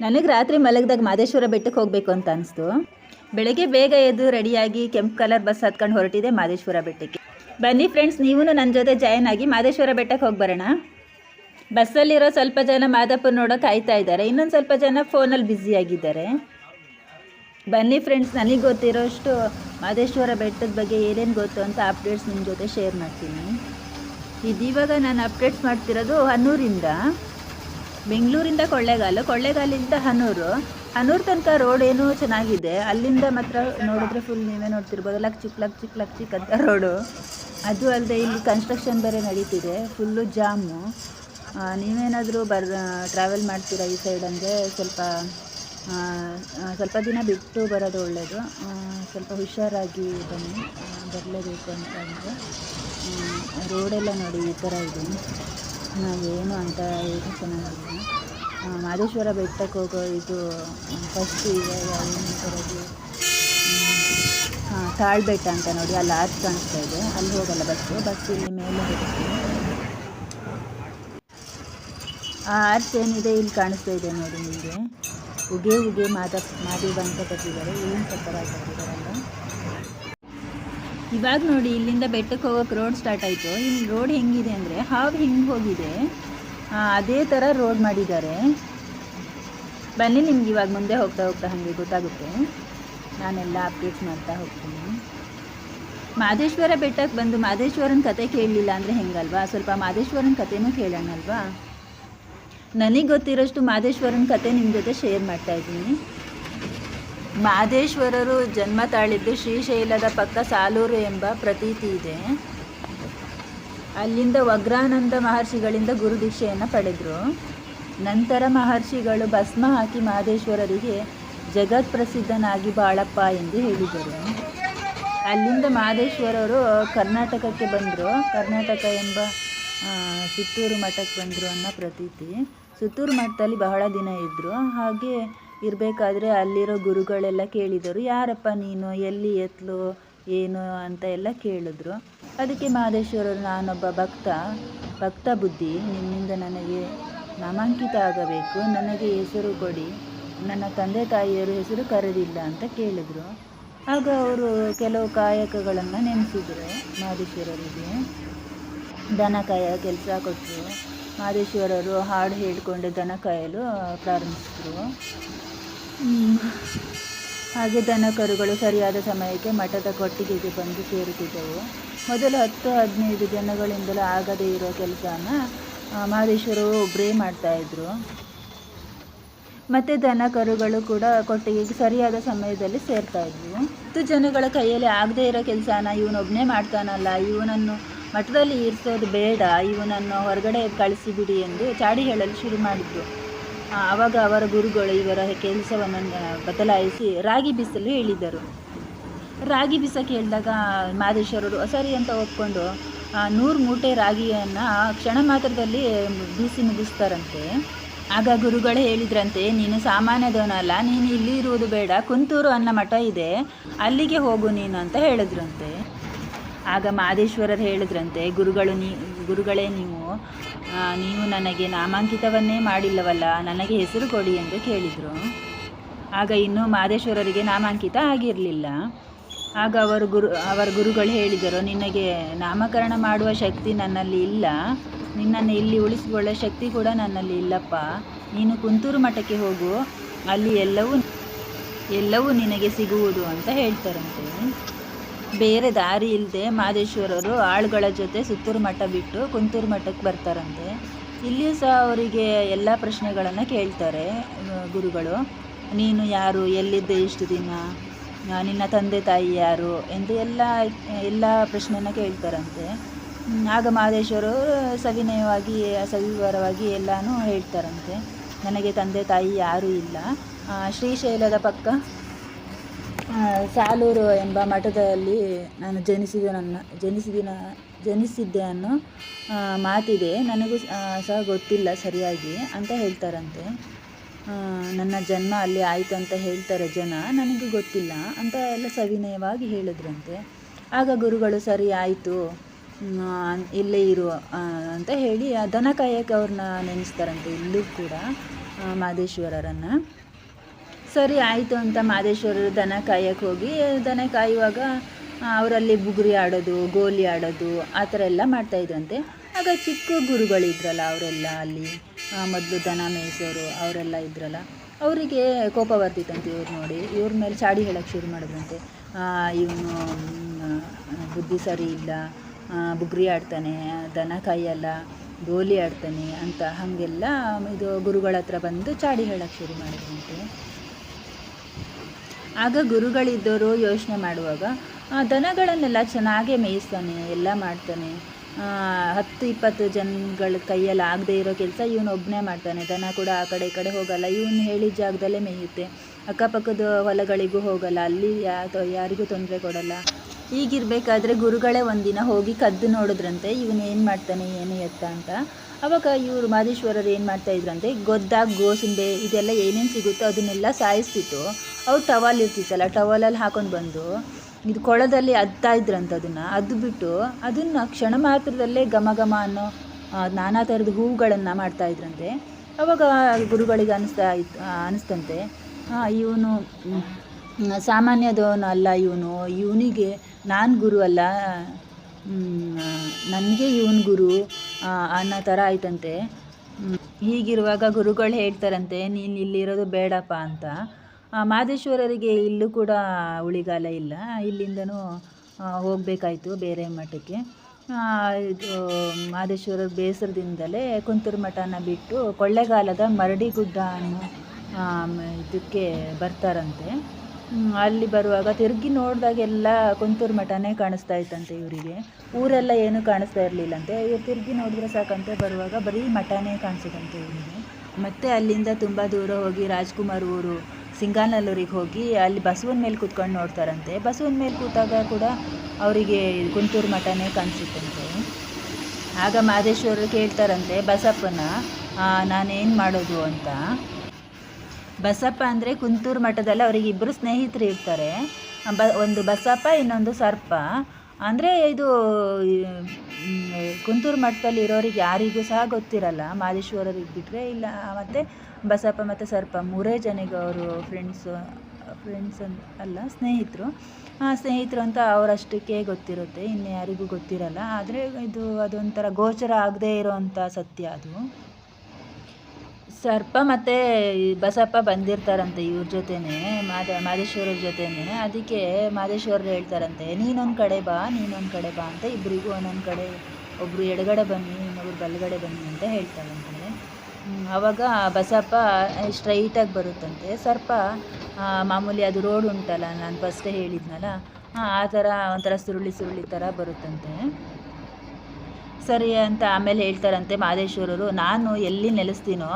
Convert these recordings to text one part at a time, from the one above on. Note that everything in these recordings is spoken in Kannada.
ನನಗೆ ರಾತ್ರಿ ಮಲಗಿದಾಗ ಮಾದೇಶ್ವರ ಬೆಟ್ಟಕ್ಕೆ ಹೋಗಬೇಕು ಅಂತ ಅನಿಸ್ತು. ಬೆಳಗ್ಗೆ ಬೇಗ ಎದ್ದು ರೆಡಿಯಾಗಿ ಕೆಂಪು ಕಲರ್ ಬಸ್ ಹತ್ಕೊಂಡು ಹೊರಟಿದೆ ಮಾದೇಶ್ವರ ಬೆಟ್ಟಕ್ಕೆ. ಬನ್ನಿ ಫ್ರೆಂಡ್ಸ್ ನೀವು ನನ್ನ ಜೊತೆ ಜಾಯ್ನ್ ಆಗಿ ಮಾದೇಶ್ವರ ಬೆಟ್ಟಕ್ಕೆ ಹೋಗಿ ಬರೋಣ. ಬಸ್ಸಲ್ಲಿರೋ ಸ್ವಲ್ಪ ಜನ ಮಾದಪ್ಪ ನೋಡೋ ಕಾಯ್ತಾ ಇದ್ದಾರೆ. ಇನ್ನೊಂದು ಸ್ವಲ್ಪ ಜನ ಫೋನಲ್ಲಿ ಬ್ಯುಸಿಯಾಗಿದ್ದಾರೆ ಬನ್ನಿ ಫ್ರೆಂಡ್ಸ್, ನನಗೆ ಗೊತ್ತಿರೋಷ್ಟು ಮಾದೇಶ್ವರ ಬೆಟ್ಟದ ಬಗ್ಗೆ ಏನೇನು ಗೊತ್ತು ಅಂತ ಅಪ್ಡೇಟ್ಸ್ ನಿಮ್ಮ ಜೊತೆ ಶೇರ್ ಮಾಡ್ತೀನಿ. ಇದೀವಾಗ ನಾನು ಅಪ್ಡೇಟ್ಸ್ ಮಾಡ್ತಿರೋದು ಹನ್ನೂರಿಂದ. ಬೆಂಗಳೂರಿಂದ ಕೊಳ್ಳೇಗಾಲು, ಕೊಳ್ಳೇಗಾಲಿಂದ ಹನೂರು. ಹನೂರು ತನಕ ರೋಡ್ ಏನೂ ಚೆನ್ನಾಗಿದೆ. ಅಲ್ಲಿಂದ ಮಾತ್ರ ನೋಡಿದ್ರೆ ಫುಲ್ ನೀವೇ ನೋಡ್ತಿರ್ಬೋದು. ಲಕ್ ಚಿಕ್ ಲಕ್ ಚಿಕ್ ಲಕ್ ಚಿಕ್ ಅಂತ ರೋಡು. ಅದು ಅಲ್ಲದೆ ಇಲ್ಲಿ ಕನ್ಸ್ಟ್ರಕ್ಷನ್ ಬೇರೆ ನಡೀತಿದೆ. ಫುಲ್ಲು ಜಾಮು ನೀವೇನಾದರೂ ಬರ್ ಟ್ರಾವೆಲ್ ಮಾಡ್ತೀರಾ ಈ ಸೈಡ್ ಅಂದರೆ ಸ್ವಲ್ಪ ಸ್ವಲ್ಪ ದಿನ ಬಿಟ್ಟು ಬರೋದು ಒಳ್ಳೆಯದು ಸ್ವಲ್ಪ ಹುಷಾರಾಗಿ ಬನ್ನಿ. ಬರಲೇಬೇಕು ಅಂತ ಅಂದರೆ. ರೋಡೆಲ್ಲ ನೋಡಿ ಈ ಥರ ಇದೆ. ನಾವೇನು ಅಂತ ಏನು ಚೆನ್ನಾಗಿಲ್ಲ. ಮಾದೇಶ್ವರ ಬೆಟ್ಟಕ್ಕೆ ಹೋಗೋ ಇದು ಫಸ್ಟ್ ಈಗ ಬರೋದು ಹಾಂ ತಾಳ್ಬೆಟ್ಟ ಅಂತ ನೋಡಿ, ಅಲ್ಲಿ ಆರ್ಚ್ ಕಾಣಿಸ್ತಾ ಇದೆ. ಅಲ್ಲಿ ಹೋಗಲ್ಲ ಬಸ್ಸು, ಬಸ್ ಇಲ್ಲಿ ಮೇಲೆ ಹೋಗುತ್ತೆ. ಆ ಆರ್ಚ್ ಏನಿದೆ, ಇಲ್ಲಿ ಕಾಣಿಸ್ತಾ ಇದೆ ನೋಡಿ ನಿಮಗೆ. ಉಗೆ ಉಗೆ ಮಾದ, ಮಾದೇವ ಅಂತ ಕಟ್ಟಿದ್ದಾರೆ. ಏನು ಪ್ರಕಾರ ಕಟ್ಟಿದಾರಲ್ಲ ಇವಾಗ ನೋಡಿ ಇಲ್ಲಿಂದ ಬೆಟ್ಟಕ್ಕೆ ಹೋಗೋಕೆ ರೋಡ್ ಸ್ಟಾರ್ಟ್ ಆಯಿತು. ಇಲ್ಲಿ ರೋಡ್ ಹೆಂಗಿದೆ ಅಂದರೆ ಹಾವು ಹೆಂಗೆ ಹೋಗಿದೆ ಅದೇ ಥರ ರೋಡ್ ಮಾಡಿದ್ದಾರೆ. ಬನ್ನಿ ನಿಮ್ಗೆ ಇವಾಗ ಮುಂದೆ ಹೋಗ್ತಾ ಹೋಗ್ತಾ ಹಾಗೆ ಗೊತ್ತಾಗುತ್ತೆ. ನಾನೆಲ್ಲ ಅಪ್ಡೇಟ್ಸ್ ಮಾಡ್ತಾ ಹೋಗ್ತೀನಿ. ಮಾದೇಶ್ವರ ಬೆಟ್ಟಕ್ಕೆ ಬಂದು ಮಾದೇಶ್ವರನ ಕತೆ ಕೇಳಲಿಲ್ಲ ಅಂದರೆ ಹೆಂಗಲ್ವಾ? ಸ್ವಲ್ಪ ಮಾದೇಶ್ವರನ ಕತೆನೂ ಕೇಳೋಣಲ್ವಾ? ನನಗೆ ಗೊತ್ತಿರೋಷ್ಟು ಮಾದೇಶ್ವರನ ಕತೆ ನಿಮ್ಮ ಜೊತೆ ಶೇರ್ ಮಾಡ್ತಾ ಇದ್ದೀನಿ. ಮಾದೇಶ್ವರರು ಜನ್ಮ ತಾಳಿದ್ದು ಶ್ರೀಶೈಲದ ಪಕ್ಕ ಸಾಲೂರು ಎಂಬ ಪ್ರತೀತಿ ಇದೆ. ಅಲ್ಲಿಂದ ವಗ್ರಾನಂದ ಮಹರ್ಷಿಗಳಿಂದ ಗುರುದೀಕ್ಷೆಯನ್ನು ಪಡೆದರು. ನಂತರ ಮಹರ್ಷಿಗಳು ಭಸ್ಮ ಹಾಕಿ ಮಹದೇಶ್ವರರಿಗೆ ಜಗತ್ ಪ್ರಸಿದ್ಧನಾಗಿ ಬಾಳಪ್ಪ ಎಂದು ಹೇಳಿದರು. ಅಲ್ಲಿಂದ ಮಹದೇಶ್ವರರು ಕರ್ನಾಟಕಕ್ಕೆ ಬಂದರು. ಕರ್ನಾಟಕ ಎಂಬ ಸುತ್ತೂರು ಮಠಕ್ಕೆ ಬಂದರು ಅನ್ನೋ ಪ್ರತೀತಿ. ಸುತ್ತೂರು ಮಠದಲ್ಲಿ ಬಹಳ ದಿನ ಇದ್ದರು ಹಾಗೆ ಇರಬೇಕಾದ್ರೆ ಅಲ್ಲಿರೋ ಗುರುಗಳೆಲ್ಲ ಕೇಳಿದರು, ಯಾರಪ್ಪ ನೀನು? ಎಲ್ಲಿ ಎತ್ಲು? ಏನು? ಅಂತ ಎಲ್ಲ ಕೇಳಿದ್ರು. ಅದಕ್ಕೆ ಮಹದೇಶ್ವರರು ನಾನೊಬ್ಬ ಭಕ್ತ. ಭಕ್ತ ಬುದ್ಧಿ. ನಿಮ್ಮಿಂದ ನನಗೆ ನಾಮಾಂಕಿತ ಆಗಬೇಕು. ನನಗೆ ಹೆಸರು ಕೊಡಿ. ನನ್ನ ತಂದೆ ತಾಯಿಯರು ಹೆಸರು ಕರೆದಿಲ್ಲ ಅಂತ ಕೇಳಿದ್ರು. ಆಗ ಅವರು ಕೆಲವು ಕಾಯಕಗಳನ್ನು ನೆನೆಸಿದ್ರು ಮಹದೇಶ್ವರರಿಗೆ ದನ ಕಾಯ ಕೆಲಸ ಕೊಟ್ಟರು ಮಹದೇಶ್ವರರು ಹಾಡು ಹೇಳಿಕೊಂಡು ದನ ಕಾಯಲು ಪ್ರಾರಂಭಿಸಿದರು. ಹಾಗೆ ದನ ಕರುಗಳು ಸರಿಯಾದ ಸಮಯಕ್ಕೆ ಮಠದ ಕೊಟ್ಟಿಗೆಗೆ ಬಂದು ಸೇರುತ್ತಿದ್ದವು. ಮೊದಲು ಹತ್ತು ಹದಿನೈದು ಜನಗಳಿಂದಲೂ ಆಗದೇ ಇರೋ ಕೆಲಸನ ಮಹದೇಶ್ವರು ಒಬ್ಬರೇ ಮಾಡ್ತಾಯಿದ್ರು ಮತ್ತು ದನ ಕರುಗಳು ಕೂಡ ಕೊಟ್ಟಿಗೆಗೆ ಸರಿಯಾದ ಸಮಯದಲ್ಲಿ ಸೇರ್ತಾ ಇದ್ವು. ಹತ್ತು ಜನಗಳ ಕೈಯಲ್ಲಿ ಆಗದೇ ಇರೋ ಕೆಲಸನ ಇವನೊಬ್ಬನೇ ಮಾಡ್ತಾನಲ್ಲ, ಇವನನ್ನು ಮಠದಲ್ಲಿ ಇರಿಸೋದು ಬೇಡ, ಇವನನ್ನು ಹೊರಗಡೆ ಕಳಿಸಿಬಿಡಿ ಎಂದು ಚಾಡಿ ಹೇಳಲು ಶುರು ಮಾಡಿದ್ರು. ಆವಾಗ ಅವರ ಗುರುಗಳು ಇವರ ಕೆಲಸವನ್ನು ಬದಲಾಯಿಸಿ ರಾಗಿ ಬೀಸಲು ಹೇಳಿದರು. ರಾಗಿ ಬೀಸಕ್ಕೆ ಹೇಳಿದಾಗ ಮಾದೇಶ್ವರರು ಸರಿ ಅಂತ ಒಪ್ಕೊಂಡು ನೂರು ಮೂಟೆ ರಾಗಿಯನ್ನು ಕ್ಷಣ ಮಾತ್ರದಲ್ಲಿ ಬೀಸಿ ಮುಗಿಸ್ತಾರಂತೆ ಆಗ ಗುರುಗಳು ಹೇಳಿದ್ರಂತೆ, ನೀನು ಸಾಮಾನ್ಯದವನಲ್ಲ, ನೀನು ಇಲ್ಲಿ ಇರುವುದು ಬೇಡ, ಕುಂತೂರು ಅನ್ನೋ ಮಠ ಇದೆ, ಅಲ್ಲಿಗೆ ಹೋಗು ನೀನು ಅಂತ ಹೇಳಿದ್ರಂತೆ. ಆಗ ಮಾದೇಶ್ವರರು ಹೇಳಿದ್ರಂತೆ, ಗುರುಗಳು ನೀ, ಗುರುಗಳೇ ನೀವು ನೀವು ನನಗೆ ನಾಮಾಂಕಿತವನ್ನೇ ಮಾಡಿಲ್ಲವಲ್ಲ, ನನಗೆ ಹೆಸರು ಕೊಡಿ ಎಂದು ಕೇಳಿದರು. ಆಗ ಇನ್ನೂ ಮಾದೇಶ್ವರರಿಗೆ ನಾಮಾಂಕಿತ ಆಗಿರಲಿಲ್ಲ. ಆಗ ಅವರು ಗುರು, ಅವರ ಗುರುಗಳು ಹೇಳಿದರು, ನಿನಗೆ ನಾಮಕರಣ ಮಾಡುವ ಶಕ್ತಿ ನನ್ನಲ್ಲಿ ಇಲ್ಲ, ನಿನ್ನನ್ನು ಇಲ್ಲಿ ಉಳಿಸಿಕೊಳ್ಳೋ ಶಕ್ತಿ ಕೂಡ ನನ್ನಲ್ಲಿ ಇಲ್ಲಪ್ಪ, ನೀನು ಕುಂತೂರು ಮಠಕ್ಕೆ ಹೋಗು, ಅಲ್ಲಿ ಎಲ್ಲವೂ ಎಲ್ಲವೂ ನಿನಗೆ ಸಿಗುವುದು ಅಂತ ಹೇಳ್ತಾರಂತೆ. ಬೇರೆ ದಾರಿ ಇಲ್ಲದೆ ಮಾದೇಶ್ವರರು ಆಳುಗಳ ಜೊತೆ ಸುತ್ತೂರು ಮಠ ಬಿಟ್ಟು ಕುಂತೂರು ಮಠಕ್ಕೆ ಬರ್ತಾರಂತೆ. ಇಲ್ಲಿಯೂ ಸಹ ಅವರಿಗೆ ಎಲ್ಲ ಪ್ರಶ್ನೆಗಳನ್ನು ಕೇಳ್ತಾರೆ ಗುರುಗಳು. ನೀನು ಯಾರು? ಎಲ್ಲಿದ್ದೆ ಇಷ್ಟು ದಿನ? ನಿನ್ನ ತಂದೆ ತಾಯಿ ಯಾರು? ಎಂದು ಎಲ್ಲ ಎಲ್ಲ ಪ್ರಶ್ನೆಯನ್ನು ಕೇಳ್ತಾರಂತೆ. ಆಗ ಮಾದೇಶ್ವರರು ಸವಿನಯವಾಗಿ, ಸವಿವರವಾಗಿ ಎಲ್ಲನೂ ಹೇಳ್ತಾರಂತೆ. ನನಗೆ ತಂದೆ ತಾಯಿ ಯಾರೂ ಇಲ್ಲ. ಶ್ರೀಶೈಲದ ಪಕ್ಕ ಸಾಲೂರು ಎಂಬ ಮಠದಲ್ಲಿ ನಾನು ಜನಿಸಿದ ನನ್ನ ಜನಿಸಿದಿನ ಜನಿಸಿದ್ದೆ ಅನ್ನೋ ಮಾತಿದೆ. ನನಗೂ ಸಹ ಗೊತ್ತಿಲ್ಲ ಸರಿಯಾಗಿ ಅಂತ ಹೇಳ್ತಾರಂತೆ. ನನ್ನ ಜನ್ಮ ಅಲ್ಲಿ ಆಯಿತು ಅಂತ ಹೇಳ್ತಾರೆ ಜನ. ನನಗೂ ಗೊತ್ತಿಲ್ಲ ಅಂತ ಎಲ್ಲ ಸವಿನಯವಾಗಿ ಹೇಳಿದ್ರಂತೆ. ಆಗ ಗುರುಗಳು ಸರಿ ಆಯಿತು ಇಲ್ಲೇ ಇರು ಅಂತ ಹೇಳಿ ದನ ಕಾಯಕ್ಕೆ ಅವ್ರನ್ನ ನೆನೆಸ್ತಾರಂತೆ ಇಲ್ಲೂ ಕೂಡ ಮಾದೇಶ್ವರರನ್ನು. ಸರಿ ಆಯಿತು ಅಂತ ಮಾದೇಶ್ವರರು ದನ ಕಾಯಕ್ಕೆ ಹೋಗಿ, ದನ ಕಾಯುವಾಗ ಅವರಲ್ಲಿ ಬುಗುರಿ ಆಡೋದು, ಗೋಲಿ ಆಡೋದು, ಆ ಥರ ಎಲ್ಲ ಮಾಡ್ತಾಯಿದ್ರಂತೆ ಆಗ ಚಿಕ್ಕ ಗುರುಗಳಿದ್ರಲ್ಲ ಅವರೆಲ್ಲ ಅಲ್ಲಿ ಮೊದಲು ದನ ಮೇಯಿಸೋರು ಅವರೆಲ್ಲ ಇದ್ರಲ್ಲ, ಅವರಿಗೆ ಕೋಪ ಬರ್ತಿತ್ತಂತೆ ಇವ್ರು ನೋಡಿ. ಇವ್ರ ಮೇಲೆ ಚಾಡಿ ಹೇಳೋಕ್ಕೆ ಶುರು ಮಾಡಿದ್ರಂತೆ. ಇವನು ಬುದ್ಧಿ ಸರಿ ಇಲ್ಲ ಬುಗ್ರಿ ಆಡ್ತಾನೆ, ದನ ಕಾಯಲ್ಲ, ಗೋಲಿ ಆಡ್ತಾನೆ ಅಂತ ಹಾಗೆಲ್ಲ ಇದು ಗುರುಗಳ ಹತ್ರ ಬಂದು ಚಾಡಿ ಹೇಳೋಕ್ಕೆ ಶುರು ಮಾಡಿದ್ರಂತೆ. ಆಗ ಗುರುಗಳಿದ್ದವರು ಯೋಚನೆ ಮಾಡುವಾಗ ದನಗಳನ್ನೆಲ್ಲ ಚೆನ್ನಾಗೇ ಮೇಯಿಸ್ತಾನೆ, ಎಲ್ಲ ಮಾಡ್ತಾನೆ. ಹತ್ತು ಇಪ್ಪತ್ತು ಜನಗಳ ಕೈಯಲ್ಲಿ ಆಗದೆ ಇರೋ ಕೆಲಸ ಇವನು ಒಬ್ಬನೇ ಮಾಡ್ತಾನೆ. ದನ ಕೂಡ ಆ ಕಡೆ ಕಡೆ ಹೋಗಲ್ಲ. ಇವನು ಹೇಳಿದ ಜಾಗದಲ್ಲೇ ಮೇಯುತ್ತೆ. ಅಕ್ಕಪಕ್ಕದ ಹೊಲಗಳಿಗೂ ಹೋಗಲ್ಲ. ಅಲ್ಲಿ ಯಾ, ಯಾರಿಗೂ ತೊಂದರೆ ಕೊಡಲ್ಲ. ಹೀಗಿರಬೇಕಾದ್ರೆ ಗುರುಗಳೇ ಒಂದಿನ ಹೋಗಿ ಕದ್ದು ನೋಡಿದ್ರಂತೆ, ಇವನು ಏನು ಮಾಡ್ತಾನೆ, ಏನು ಎತ್ತ ಅಂತ. ಅವಾಗ ಇವರು ಮಾದೇಶ್ವರರು ಏನು ಮಾಡ್ತಾ ಇದ್ರಂತೆ, ಗೊದ್ದಾಗ ಗೋಸುಂಬೆ ಇದೆಲ್ಲ ಏನೇನು ಸಿಗುತ್ತೋ ಅದನ್ನೆಲ್ಲ ಸಾಯಿಸ್ಬಿಟ್ಟು ಅವ್ರು ಟವಲ್ ಇರ್ತಿತ್ತಲ್ಲ, ಟವಲಲ್ಲಿ ಹಾಕೊಂಡು ಬಂದು ಇದು ಕೊಳದಲ್ಲಿ ಅದ್ತಾ ಇದ್ರಂತೆ ಅದನ್ನು ಅದು ಬಿಟ್ಟು ಅದನ್ನು ಕ್ಷಣ ಮಾತ್ರದಲ್ಲೇ ಘಮ ಘಮ ಅನ್ನೋ ನಾನಾ ಥರದ ಹೂವುಗಳನ್ನು ಮಾಡ್ತಾ ಇದ್ರಂತೆ. ಅವಾಗ ಗುರುಗಳಿಗೆ ಅನಿಸ್ತಾ ಇತ್ತು ಅನಿಸ್ತಂತೆ. ಇವನು ಸಾಮಾನ್ಯದವನು ಅಲ್ಲ ಇವನು. ಇವನಿಗೆ ನಾನು ಗುರು ಅಲ್ಲ. ನನಗೆ ಇವನು ಗುರು ಅನ್ನೋ ಥರ ಆಯ್ತಂತೆ. ಹೀಗಿರುವಾಗ ಗುರುಗಳು ಹೇಳ್ತಾರಂತೆ, ನೀನು ಇಲ್ಲಿರೋದು ಬೇಡಪ್ಪ ಅಂತ. ಮಾದೇಶ್ವರರಿಗೆ ಇಲ್ಲೂ ಕೂಡ ಉಳಿಗಾಲ ಇಲ್ಲ. ಇಲ್ಲಿಂದನೂ ಹೋಗಬೇಕಾಯ್ತು ಬೇರೆ ಮಠಕ್ಕೆ. ಇದು ಮಾದೇಶ್ವರ ಬೇಸರದಿಂದಲೇ ಕುಂತೂರು ಮಠನ ಬಿಟ್ಟು ಕೊಳ್ಳೆಗಾಲದ ಮರಡಿಗುಡ್ಡ ಅನ್ನೋ ಇದಕ್ಕೆ ಬರ್ತಾರಂತೆ. ಅಲ್ಲಿ ಬರುವಾಗ ತಿರುಗಿ ನೋಡಿದಾಗೆಲ್ಲ ಕುಂತೂರು ಮಠನೇ ಕಾಣಿಸ್ತಾ ಇತ್ತಂತೆ ಇವರಿಗೆ. ಊರೆಲ್ಲ ಏನೂ ಕಾಣಿಸ್ತಾ ಇರಲಿಲ್ಲಂತೆ. ಇವ್ರು ತಿರುಗಿ ನೋಡಿದ್ರೆ ಸಾಕಂತೆ, ಬರುವಾಗ ಬರೀ ಮಠನೇ ಕಾಣಿಸಿದಂತೆ ಇವರಿಗೆ. ಮತ್ತೆ ಅಲ್ಲಿಂದ ತುಂಬ ದೂರ ಹೋಗಿ ರಾಜ್ಕುಮಾರ್ ಊರು, ಸಿಂಗಾನಲ್ಲೂರಿಗೆ ಹೋಗಿ ಅಲ್ಲಿ ಬಸವನ ಮೇಲೆ ಕೂತ್ಕೊಂಡು ನೋಡ್ತಾರಂತೆ. ಬಸವನ ಮೇಲೆ ಕೂತಾಗ ಕೂಡ ಅವರಿಗೆ ಕುಂತೂರು ಮಠನೇ ಕಾಣಿಸುತ್ತಂತೆ. ಆಗ ಮಾದೇಶ್ವರರು ಕೇಳ್ತಾರಂತೆ, ಬಸಪ್ಪನ ನಾನೇನು ಮಾಡೋದು? ಅಂತ. ಬಸಪ್ಪ ಅಂದರೆ ಕುಂತೂರು ಮಠದಲ್ಲಿ ಅವರಿಗೆ ಇಬ್ಬರು ಸ್ನೇಹಿತರು ಇರ್ತಾರೆ. ಬ, ಒಂದು ಬಸಪ್ಪ, ಇನ್ನೊಂದು ಸರ್ಪ. ಅಂದರೆ ಇದು ಕುಂತೂರು ಮಠದಲ್ಲಿ ಇರೋರಿಗೆ ಯಾರಿಗೂ ಸಹ ಗೊತ್ತಿರಲ್ಲ. ಮಾದೇಶ್ವರರಿಗೆ ಬಿಟ್ಟರೆ ಇಲ್ಲ, ಮತ್ತು ಬಸಪ್ಪ ಮತ್ತು ಸರ್ಪ ಮೂರೇ ಜನಿಗೆ ಅವರು ಫ್ರೆಂಡ್ಸು ಫ್ರೆಂಡ್ಸ್ ಅಂತ ಅಲ್ಲ, ಸ್ನೇಹಿತರು. ಸ್ನೇಹಿತರು ಅಂತ ಅವರಷ್ಟಕ್ಕೆ ಗೊತ್ತಿರುತ್ತೆ, ಇನ್ನು ಯಾರಿಗೂ ಗೊತ್ತಿರಲ್ಲ. ಆದರೆ ಇದು ಅದೊಂಥರ ಗೋಚರ ಆಗದೇ ಇರೋವಂಥ ಸತ್ಯ ಅದು. ಸರ್ಪ ಮತ್ತು ಬಸಪ್ಪ ಬಂದಿರ್ತಾರಂತೆ ಇವ್ರ ಜೊತೆನೇ ಮಾದ ಮಾದೇಶ್ವರ ಜೊತೆನೇ. ಅದಕ್ಕೆ ಮಾದೇಶ್ವರರು ಹೇಳ್ತಾರಂತೆ ನೀನೊಂದು ಕಡೆ ಬಾ ನೀನೊಂದು ಕಡೆ ಬಾ ಅಂತ ಇಬ್ಬರಿಗೂ ಒಂದೊಂದು ಕಡೆ ಒಬ್ಬರು ಎಡಗಡೆ ಬನ್ನಿ ಇನ್ನೊಬ್ರು ಬಲಗಡೆ ಬನ್ನಿ ಅಂತ ಹೇಳ್ತಾರಂತೆ. ಅವಾಗ ಬಸಪ್ಪ ಸ್ಟ್ರೈಟಾಗಿ ಬರುತ್ತಂತೆ. ಸರ್ಪ ಮಾಮೂಲಿ ಅದು ರೋಡ್ ಉಂಟಲ್ಲ ನಾನು ಫಸ್ಟೇ ಹೇಳಿದ್ನಲ್ಲ ಆ, ಥರ ಒಂಥರ ಸುರುಳಿ ಸುರುಳಿ ಥರ ಬರುತ್ತಂತೆ. ಸರಿ ಅಂತ ಆಮೇಲೆ ಹೇಳ್ತಾರಂತೆ ಮಾದೇಶ್ವರರು ನಾನು ಎಲ್ಲಿ ನೆಲೆಸ್ತೀನೋ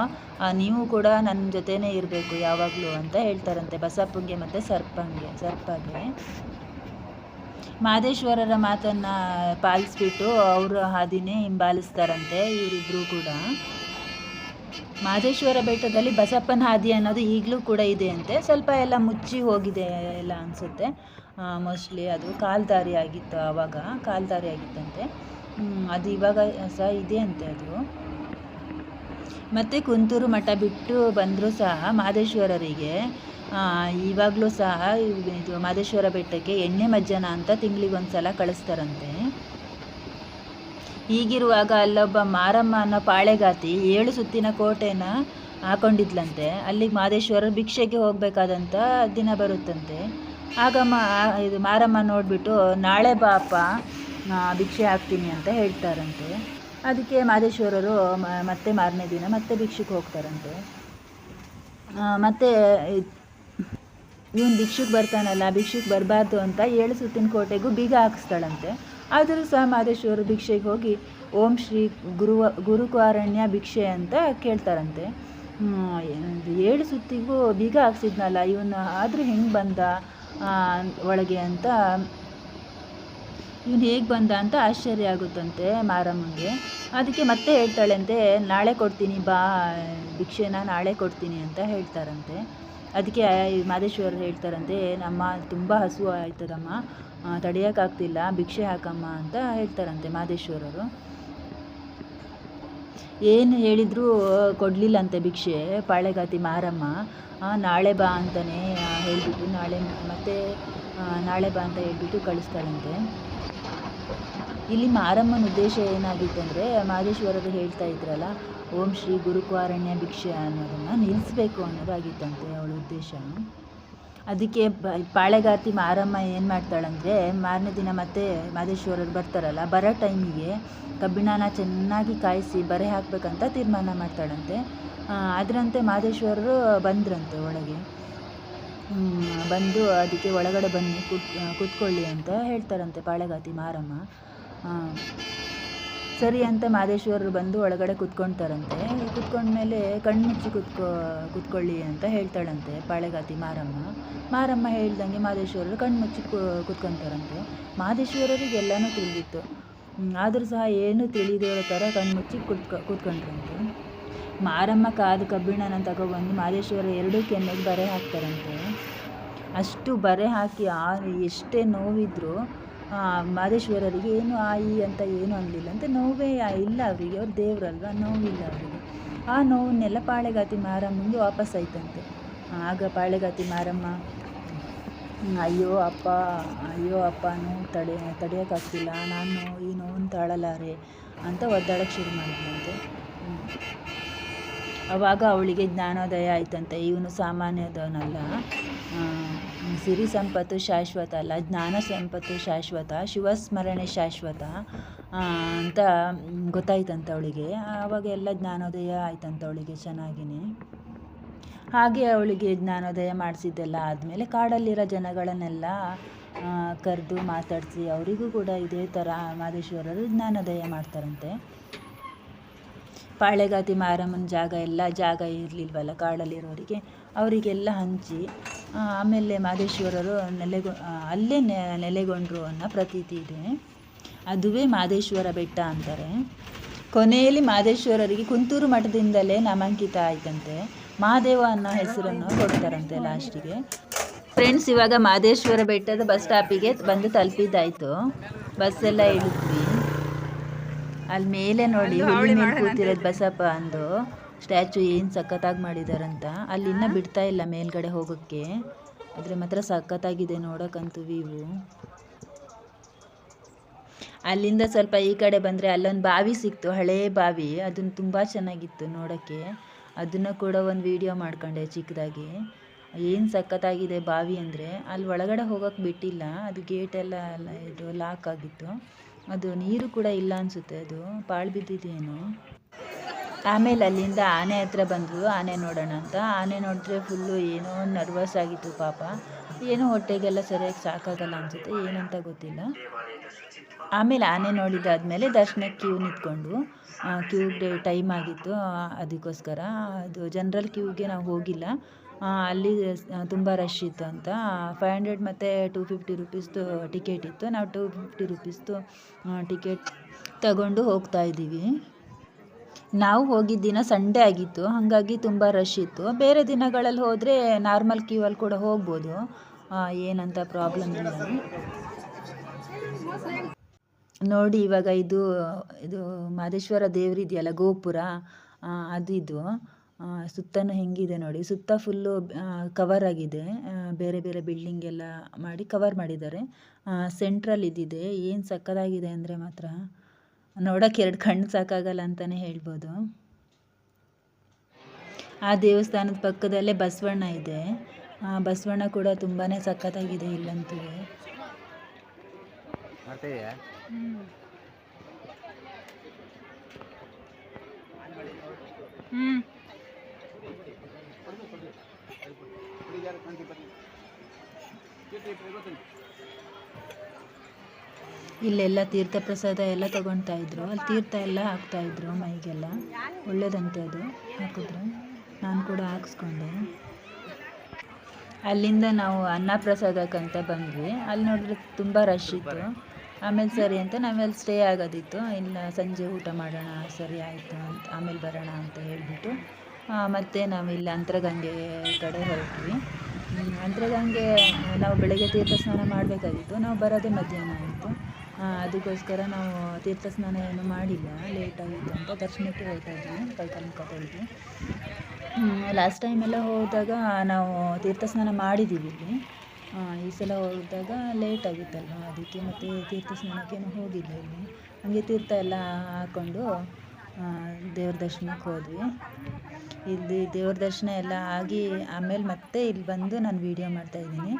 ನೀವು ಕೂಡ ನನ್ನ ಜೊತೆನೇ ಇರಬೇಕು ಯಾವಾಗಲೂ ಅಂತ ಹೇಳ್ತಾರಂತೆ. ಬಸಪ್ಪಂಗೆ ಮತ್ತು ಸರ್ಪಂಗೆ, ಸರ್ಪಗೆ. ಮಾದೇಶ್ವರರ ಮಾತನ್ನು ಪಾಲಿಸ್ಬಿಟ್ಟು ಅವರ ಹಾದಿನೇ ಹಿಂಬಾಲಿಸ್ತಾರಂತೆ ಇವರಿಬ್ಬರು ಕೂಡ. ಮಾದೇಶ್ವರ ಬೆಟ್ಟದಲ್ಲಿ ಬಸಪ್ಪನ ಹಾದಿ ಅನ್ನೋದು ಈಗಲೂ ಕೂಡ ಇದೆ ಅಂತೆ. ಸ್ವಲ್ಪ ಎಲ್ಲ ಮುಚ್ಚಿ ಹೋಗಿದೆ ಎಲ್ಲ ಅನಿಸುತ್ತೆ. ಮೋಸ್ಟ್ಲಿ ಅದು ಕಾಲ್ದಾರಿ ಆಗಿತ್ತು ಆವಾಗ, ಕಾಲ್ದಾರಿ ಆಗಿತ್ತಂತೆ. ಅದು ಇವಾಗ ಸಹ ಇದೆ ಅಂತೆ ಅದು. ಮತ್ತು ಕುಂತೂರು ಮಠ ಬಿಟ್ಟು ಬಂದರೂ ಸಹ ಮಾದೇಶ್ವರರಿಗೆ ಇವಾಗಲೂ ಸಹ ಇದು ಮಾದೇಶ್ವರ ಬೆಟ್ಟಕ್ಕೆ ಎಣ್ಣೆ ಮಜ್ಜನ ಅಂತ ತಿಂಗಳಿಗೊಂದು ಸಲ ಕಳಿಸ್ತಾರಂತೆ. ಹೀಗಿರುವಾಗ ಅಲ್ಲೊಬ್ಬ ಮಾರಮ್ಮ ಅನ್ನೋ ಪಾಳೆಗಾತಿ ಏಳು ಸುತ್ತಿನ ಕೋಟೆನ ಹಾಕೊಂಡಿದ್ಲಂತೆ. ಅಲ್ಲಿಗೆ ಮಾದೇಶ್ವರ ಭಿಕ್ಷೆಗೆ ಹೋಗಬೇಕಾದಂಥ ದಿನ ಬರುತ್ತಂತೆ. ಆಗ ಮಾ ಇದು ಮಾರಮ್ಮ ನೋಡಿಬಿಟ್ಟು, ನಾಳೆ ಬಾಪ ಭಿಕ್ಷೆ ಹಾಕ್ತೀನಿ ಅಂತ ಹೇಳ್ತಾರಂತೆ. ಅದಕ್ಕೆ ಮಾದೇಶ್ವರರು ಮತ್ತೆ ಮಾರನೇ ದಿನ, ಮತ್ತೆ ಭಿಕ್ಷೆಗೆ ಹೋಗ್ತಾರಂತೆ. ಮತ್ತೆ ಇವನು ಭಿಕ್ಷುಕ್ ಬರ್ತಾನಲ್ಲ, ಭಿಕ್ಷುಕ್ ಬರಬಾರ್ದು ಅಂತ ಏಳು ಸುತ್ತಿನ ಕೋಟೆಗೂ ಬೀಗ ಹಾಕಿಸ್ತಾಳಂತೆ. ಆದರೂ ಸಹ ಮಾದೇಶ್ವರು ಭಿಕ್ಷೆಗೆ ಹೋಗಿ, ಓಂ ಶ್ರೀ ಗುರುವ ಗುರುಕಾರಣ್ಯ ಭಿಕ್ಷೆ ಅಂತ ಕೇಳ್ತಾರಂತೆ. ಏಳು ಸುತ್ತಿಗೂ ಬೀಗ ಹಾಕ್ಸಿದ್ನಲ್ಲ, ಇವನು ಆದರೂ ಹೆಂಗೆ ಬಂದ ಒಳಗೆ ಅಂತ ಇವನು ಹೇಗೆ ಬಂದ ಅಂತ ಆಶ್ಚರ್ಯ ಆಗುತ್ತಂತೆ ಮಾರಮ್ಮಂಗೆ. ಅದಕ್ಕೆ ಮತ್ತೆ ಹೇಳ್ತಾಳಂತೆ, ನಾಳೆ ಕೊಡ್ತೀನಿ, ಬಾ, ಭಿಕ್ಷೆನ ನಾಳೆ ಕೊಡ್ತೀನಿ ಅಂತ ಹೇಳ್ತಾರಂತೆ. ಅದಕ್ಕೆ ಮಾದೇಶ್ವರ ಹೇಳ್ತಾರಂತೆ, ನಮ್ಮ ತುಂಬ ಹಸು ಆಯ್ತದಮ್ಮ ತಡೆಯೋಕ್ಕಾಗ್ತಿಲ್ಲ ಭಿಕ್ಷೆ ಹಾಕಮ್ಮ ಅಂತ ಹೇಳ್ತಾರಂತೆ ಮಾದೇಶ್ವರರು. ಏನು ಹೇಳಿದರೂ ಕೊಡಲಿಲ್ಲಂತೆ ಭಿಕ್ಷೆ, ಪಾಳೆಗಾತಿ ಮಾರಮ್ಮ. ನಾಳೆ ಬಾ ಅಂತಲೇ ಹೇಳಿಬಿಟ್ಟು ನಾಳೆ ಮತ್ತೆ ನಾಳೆ ಬಾ ಅಂತ ಹೇಳ್ಬಿಟ್ಟು ಕಳಿಸ್ತಾಳಂತೆ. ಇಲ್ಲಿ ಮಾರಮ್ಮನ ಉದ್ದೇಶ ಏನಾಗಿತ್ತು ಅಂದರೆ, ಮಾದೇಶ್ವರರು ಹೇಳ್ತಾ ಇದ್ರಲ್ಲ, ಓಂ ಶ್ರೀ ಗುರುಕ್ವಾರಣ್ಯ ಭಿಕ್ಷೆ ಅನ್ನೋದನ್ನು ನಿಲ್ಲಿಸ್ಬೇಕು ಅನ್ನೋದಾಗಿತ್ತಂತೆ ಅವಳ ಉದ್ದೇಶ. ಅದಕ್ಕೆ ಪಾಳೆಗಾತಿ ಮಾರಮ್ಮ ಏನು ಮಾಡ್ತಾಳಂದರೆ, ಮಾರನೇ ದಿನ ಮತ್ತೆ ಮಾದೇಶ್ವರರು ಬರ್ತಾರಲ್ಲ, ಬರೋ ಟೈಮಿಗೆ ಕಬ್ಬಿಣನ ಚೆನ್ನಾಗಿ ಕಾಯಿಸಿ ಬರೆ ಹಾಕಬೇಕಂತ ತೀರ್ಮಾನ ಮಾಡ್ತಾಳಂತೆ. ಅದರಂತೆ ಮಾದೇಶ್ವರರು ಬಂದ್ರಂತೆ ಒಳಗೆ. ಬಂದು ಅದಕ್ಕೆ ಒಳಗಡೆ ಬನ್ನಿ, ಕುತ್, ಕೂತ್ಕೊಳ್ಳಿ ಅಂತ ಹೇಳ್ತಾರಂತೆ ಪಾಳೆಗಾತಿ ಮಾರಮ್ಮ. ಆ, ಸರಿ ಅಂತ ಮಾದೇಶ್ವರರು ಬಂದು ಒಳಗಡೆ ಕುತ್ಕೊಳ್ತಾರಂತೆ ಕಣ್ಣು ಮುಚ್ಚಿ ಕುತ್ಕೋ ಕುತ್ಕೊಳ್ಳಿ ಅಂತ ಹೇಳ್ತಾಳಂತೆ ಪಾಳೆಗಾತಿ ಮಾರಮ್ಮ. ಮಾರಮ್ಮ ಹೇಳ್ದಂಗೆ ಮಾದೇಶ್ವರರು ಕಣ್ಣು ಮುಚ್ಚಿ ಕು ಕುತ್ಕೊತಾರಂತೆ. ಮಾದೇಶ್ವರರಿಗೆ ಎಲ್ಲನೂ ತಿಳಿದಿತ್ತು. ಆದರೂ ಸಹ ಏನು ತಿಳಿದಿರೋ ಥರ ಕಣ್ಣು ಮುಚ್ಚಿ ಕುತ್ಕೊ ಕೂತ್ಕೊಂಡ್ರಂತೆ. ಮಾರಮ್ಮ ಕಾದು ಕಬ್ಬಿಣನ ತಗೊಬಂದು ಮಾದೇಶ್ವರ ಎರಡೂ ಕೆನ್ನೆಗೆ ಬರೆ ಹಾಕ್ತಾರಂತೆ. ಅಷ್ಟು ಬರೆ ಹಾಕಿ ಆ ಎಷ್ಟೇ ನೋವಿದ್ರು ಮಾದೇಶ್ವರರಿಗೆ ಏನು ಆಯಿ ಅಂತ ಏನು ಅನ್ನಲಿಲ್ಲ ಅಂತ ನೋವೇ ಇಲ್ಲ ಅವರಿಗೆ, ಅವ್ರು ದೇವ್ರಲ್ವ? ನೋವಿಲ್ಲ ಅವರಿಗೆ. ಆ ನೋವನ್ನೆಲ್ಲ ಪಾಳೆಗಾತಿ ಮಾರಮ್ಮಂಗೆ ವಾಪಸ್ ಆಯ್ತಂತೆ. ಆಗ ಪಾಳೆಗಾತಿ ಮಾರಮ್ಮ ಅಯ್ಯೋ ಅಪ್ಪ ಅಯ್ಯೋ ಅಪ್ಪ, ನೋವು ತಡೆ, ತಡೆಯೋಕ್ಕಾಗ್ತಿಲ್ಲ, ನಾನು ಈ ನೋವನ್ನು ತಾಳಲಾರೆ ಅಂತ ಒದ್ದಾಡಕ್ಕೆ ಶುರು ಮಾಡಿದಂತೆ. ಅವಾಗ ಅವಳಿಗೆ ಜ್ಞಾನೋದಯ ಆಯ್ತಂತೆ, ಇವನು ಸಾಮಾನ್ಯದವನಲ್ಲ. ಸಿರಿ ಸಂಪತ್ತು ಶಾಶ್ವತ ಅಲ್ಲ, ಜ್ಞಾನ ಸಂಪತ್ತು ಶಾಶ್ವತ, ಶಿವಸ್ಮರಣೆ ಶಾಶ್ವತ ಅಂತ ಗೊತ್ತಾಯ್ತಂತೆ ಅವಳಿಗೆ. ಆವಾಗ ಎಲ್ಲ ಜ್ಞಾನೋದಯ ಆಯ್ತಂತೆ ಅವಳಿಗೆ ಚೆನ್ನಾಗಿನೇ. ಹಾಗೆ ಅವಳಿಗೆ ಜ್ಞಾನೋದಯ ಮಾಡಿಸಿದ್ದೆಲ್ಲ ಆದಮೇಲೆ ಕಾಡಲ್ಲಿರೋ ಜನಗಳನ್ನೆಲ್ಲ ಕರೆದು ಮಾತಾಡಿಸಿ ಅವರಿಗೂ ಕೂಡ ಇದೇ ಥರ ಮಾದೇಶ್ವರರು ಜ್ಞಾನೋದಯ ಮಾಡ್ತಾರಂತೆ. ಪಾಳೆಗಾತಿ ಮಾರಮ್ಮನ ಜಾಗ ಎಲ್ಲ ಜಾಗ ಇರಲಿಲ್ವಲ್ಲ ಕಾಡಲ್ಲಿರೋರಿಗೆ, ಅವರಿಗೆಲ್ಲ ಹಂಚಿ ಆಮೇಲೆ ಮಾದೇಶ್ವರರು ನೆಲೆಗೊ ಅಲ್ಲೇ ನೆ ನೆಲೆಗೊಂಡ್ರು ಅನ್ನೋ ಪ್ರತೀತಿ ಇದೆ. ಅದುವೇ ಮಾದೇಶ್ವರ ಬೆಟ್ಟ ಅಂತಾರೆ ಕೊನೆಯಲ್ಲಿ ಮಾದೇಶ್ವರರಿಗೆ ಕುಂತೂರು ಮಠದಿಂದಲೇ ನಾಮಾಂಕಿತ ಆಯ್ತಂತೆ. ಮಹಾದೇವ ಅನ್ನೋ ಹೆಸರನ್ನು ಕೊಡ್ತಾರಂತೆ ಲಾಸ್ಟಿಗೆ. ಫ್ರೆಂಡ್ಸ್ ಇವಾಗ ಮಾದೇಶ್ವರ ಬೆಟ್ಟದ ಬಸ್ ಸ್ಟಾಪಿಗೆ ಬಂದು ತಲುಪಿದ್ದಾಯ್ತು. ಎಲ್ಲ ಇಳಿದ್ವಿ. ಅಲ್ಲಿ ಮೇಲೆ ನೋಡಿ ಕೂತಿರೋದು ಬಸಪ್ಪ ಅಂದು. ಸ್ಟ್ಯಾಚು ಏನು ಸಖತ್ತಾಗಿ ಮಾಡಿದಾರಂತ, ಅಲ್ಲಿ ಇನ್ನೂ ಬಿಡ್ತಾ ಇಲ್ಲ ಮೇಲ್ಗಡೆ ಹೋಗೋಕ್ಕೆ. ಆದರೆ ಮಾತ್ರ ಸಖತ್ತಾಗಿದೆ ನೋಡೋಕ್ಕಂತೂ ವ್ಯೂ ಅಲ್ಲಿಂದ ಸ್ವಲ್ಪ ಈ ಕಡೆ ಬಂದರೆ ಅಲ್ಲೊಂದು ಬಾವಿ ಸಿಕ್ತು, ಹಳೇ ಬಾವಿ. ಅದನ್ನು ತುಂಬ ಚೆನ್ನಾಗಿತ್ತು ನೋಡೋಕ್ಕೆ. ಅದನ್ನು ಕೂಡ ಒಂದು ವಿಡಿಯೋ ಮಾಡ್ಕೊಂಡೆ ಚಿಕ್ಕದಾಗಿ ಏನು ಸಖತ್ತಾಗಿದೆ ಬಾವಿ ಅಂದರೆ ಅಲ್ಲಿ ಒಳಗಡೆ ಹೋಗೋಕ್ಕೆ ಬಿಟ್ಟಿಲ್ಲ. ಅದು ಗೇಟೆಲ್ಲ ಎಲ್ಲ ಇದು ಲಾಕ್ ಆಗಿತ್ತು. ಅದು ನೀರು ಕೂಡ ಇಲ್ಲ ಅನಿಸುತ್ತೆ ಅದು. ಪಾಳು ಬಿದ್ದಿದೆಯೇನೋ ಆಮೇಲೆ ಅಲ್ಲಿಂದ ಆನೆ ಹತ್ರ ಬಂದ್ವು ಆನೆ ನೋಡೋಣ ಅಂತ. ಆನೆ ನೋಡಿದ್ರೆ ಫುಲ್ಲು ಏನೋ ನರ್ವಸ್ ಆಗಿತ್ತು ಪಾಪ. ಏನೋ ಹೊಟ್ಟೆಗೆಲ್ಲ ಸರಿಯಾಗಿ ಸಾಕಾಗಲ್ಲ ಅನಿಸುತ್ತೆ. ಏನಂತ ಗೊತ್ತಿಲ್ಲ. ಆಮೇಲೆ ಆನೆ ನೋಡಿದಾದ್ಮೇಲೆ ದರ್ಶನಕ್ಕೆ ಕ್ಯೂ ನಿಂತ್ಕೊಂಡು ಕ್ಯೂ ಟೈಮ್ ಆಗಿತ್ತು ಅದಕ್ಕೋಸ್ಕರ. ಅದು ಜನರಲ್ ಕ್ಯೂಗೆ ನಾವು ಹೋಗಿಲ್ಲ. ಅಲ್ಲಿ ತುಂಬ ರಶ್ ಇತ್ತು ಅಂತ. ಫೈವ್ ಹಂಡ್ರೆಡ್ ಮತ್ತು ಟೂ ಫಿಫ್ಟಿ ರುಪೀಸ್ದು ಟಿಕೆಟ್ ಇತ್ತು. ನಾವು ಟೂ ಫಿಫ್ಟಿ ರುಪೀಸ್ದು ಟಿಕೆಟ್ ತಗೊಂಡು ಹೋಗ್ತಾ ಇದ್ದೀವಿ. ನಾವು ಹೋಗಿದ್ದ ದಿನ ಸಂಡೇ ಆಗಿತ್ತು, ಹಾಗಾಗಿ ತುಂಬ ರಶ್ ಇತ್ತು. ಬೇರೆ ದಿನಗಳಲ್ಲಿ ಹೋದರೆ ನಾರ್ಮಲ್ ಕ್ಯೂ ಅಲ್ಲಿ ಕೂಡ ಹೋಗ್ಬೋದು. ಏನಂತ ಪ್ರಾಬ್ಲಮ್ ಇಲ್ಲ. ನೋಡಿ, ಇವಾಗ ಇದು ಇದು ಮಾದೇಶ್ವರ ದೇವರಿದೆಯಲ್ಲ ಗೋಪುರ ಅದು ಇದು. ಸುತ್ತನೂ ಹೆಂಗಿದೆ ನೋಡಿ. ಸುತ್ತ ಫುಲ್ಲು ಕವರ್ ಆಗಿದೆ. ಬೇರೆ ಬೇರೆ ಬಿಲ್ಡಿಂಗ್ ಎಲ್ಲ ಮಾಡಿ ಕವರ್ ಮಾಡಿದ್ದಾರೆ. ಸೆಂಟ್ರಲ್ ಇದ್ದಿದೆ ಏನು ಸಕ್ಕದಾಗಿದೆ ಅಂದರೆ ಮಾತ್ರ ನೋಡೋಕೆ ಎರಡು ಕಣ್ಣು ಸಾಕಾಗಲ್ಲ ಅಂತಲೇ ಹೇಳ್ಬೋದು. ಆ ದೇವಸ್ಥಾನದ ಪಕ್ಕದಲ್ಲೇ ಬಸವಣ್ಣ ಇದೆ. ಆ ಬಸವಣ್ಣ ಕೂಡ ತುಂಬಾ ಸಖತ್ತಾಗಿದೆ ಇಲ್ಲಂತೂ. ಮಾಡ್ತಾಯಿದ್ಯಾ ಇಲ್ಲೆಲ್ಲ ತೀರ್ಥ ಪ್ರಸಾದ ಎಲ್ಲ ತಗೊಳ್ತಾ ಇದ್ರು. ಅಲ್ಲಿ ತೀರ್ಥ ಎಲ್ಲ ಹಾಕ್ತಾ ಇದ್ರು ಮೈಗೆಲ್ಲ. ಒಳ್ಳೇದಂತೆ ಅದು. ಹಾಕಿದ್ರು. ನಾನು ಕೂಡ ಹಾಕಿಸ್ಕೊಂಡೆ. ಅಲ್ಲಿಂದ ನಾವು ಅನ್ನ ಪ್ರಸಾದಕ್ಕಂತ ಬಂದ್ವಿ. ಅಲ್ಲಿ ನೋಡಿದ್ರೆ ತುಂಬ ರಶ್ ಇತ್ತು. ಆಮೇಲೆ ಸರಿ ಅಂತ ನಾವೆಲ್ಲಿ ಸ್ಟೇ ಆಗೋದಿತ್ತು. ಇಲ್ಲ ಸಂಜೆ ಊಟ ಮಾಡೋಣ, ಸರಿ ಆಯಿತು ಅಂತ, ಆಮೇಲೆ ಬರೋಣ ಅಂತ ಹೇಳಿಬಿಟ್ಟು ಮತ್ತೆ ನಾವು ಇಲ್ಲಿ ಅಂತರಗಂಗೆ ಕಡೆ ಹೊರಟ್ವಿ. ಹ್ಮ್, ನನಗೆ ನಾವು ಬೆಳಗ್ಗೆ ತೀರ್ಥ ಸ್ನಾನ ಮಾಡಬೇಕಾಗಿತ್ತು. ನಾವು ಬರೋದೇ ಮಧ್ಯಾಹ್ನ ಆಯಿತು. ಅದಕ್ಕೋಸ್ಕರ ನಾವು ತೀರ್ಥ ಸ್ನಾನ ಏನು ಮಾಡಿಲ್ಲ. ಲೇಟ್ ಆಗಿತ್ತು ಅಂತ ದರ್ಶನಕ್ಕೆ ಹೋಗ್ತಾ ಇದ್ದೀವಿ ಕೈಕಾಲು ತೊಳೆದು ಲಾಸ್ಟ್ ಟೈಮೆಲ್ಲ ಹೋದಾಗ ನಾವು ತೀರ್ಥ ಸ್ನಾನ ಮಾಡಿದ್ದೀವಿ ಇಲ್ಲಿ. ಈ ಸಲ ಹೋದಾಗ ಲೇಟ್ ಆಗಿತ್ತಲ್ವ ಅದಕ್ಕೆ ಮತ್ತೆ ತೀರ್ಥ ಸ್ನಾನಕ್ಕೇನು ಹೋಗಿಲ್ಲ ಇಲ್ಲಿ. ಹಾಗೆ ತೀರ್ಥ ಎಲ್ಲ ಹಾಕ್ಕೊಂಡು ದೇವ್ರ ದರ್ಶನಕ್ಕೆ ಹೋದ್ವಿ. ಇಲ್ಲಿ ದೇವ್ರ ದರ್ಶನ ಎಲ್ಲ ಆಗಿ ಆಮೇಲೆ ಮತ್ತೆ ಇಲ್ಲಿ ಬಂದು ನಾನು ವೀಡಿಯೋ ಮಾಡ್ತಾಯಿದ್ದೀನಿ